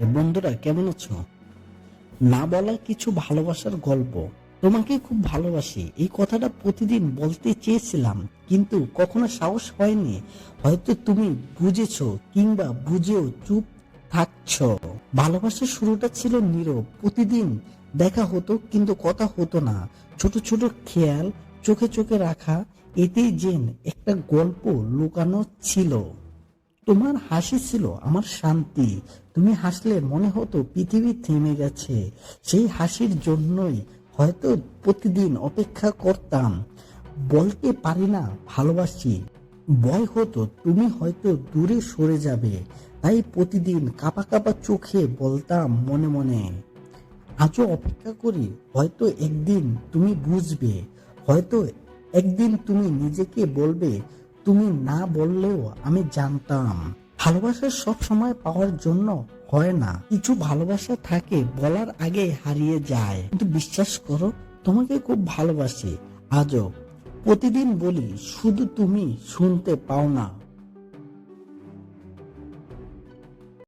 বন্ধুরা, কেমন আছো? না বলা কিছু ভালোবাসার গল্প তোমাকে খুব ভালোবাসি। এই কথাটা প্রতিদিন বলতে চেয়েছিলাম, কিন্তু কখনো সাহস হয়নি। হয়তো তুমি বুঝেছ কিংবা বুঝেও চুপ থাকছ। ভালোবাসার শুরুটা ছিল নীরব, প্রতিদিন দেখা হতো, কিন্তু কথা হতো না। ছোট ছোট খেয়াল চোখে চোখে রাখা, এতেই যেন একটা গল্প লুকানো ছিল। তোমার হাসি ছিল, আমার শান্তি। তুমি হাসলে মনে হতো পৃথিবী থেমে গেছে। সেই হাসির জন্যই হয়তো প্রতিদিন অপেক্ষা করতাম। বলতে পারি না, ভালোবাসি। ভয় হতো, তুমি হয়তো দূরে সরে যাবে। তাই প্রতিদিন কাপা কাপা চোখে বলতাম মনে মনে, আজও অপেক্ষা করি, হয়তো একদিন তুমি বুঝবে। হয়তো একদিন তুমি নিজেকে বলবে তুমি না বললেও আমি জানতাম। ভালোবাসা সব সময় পাওয়ার জন্য হয় না। কিছু ভালোবাসা থাকে, বলার আগে হারিয়ে যায়। কিন্তু বিশ্বাস করো, তোমাকে খুব ভালোবাসি। আজও প্রতিদিন বলি, শুধু তুমি শুনতে পাও না।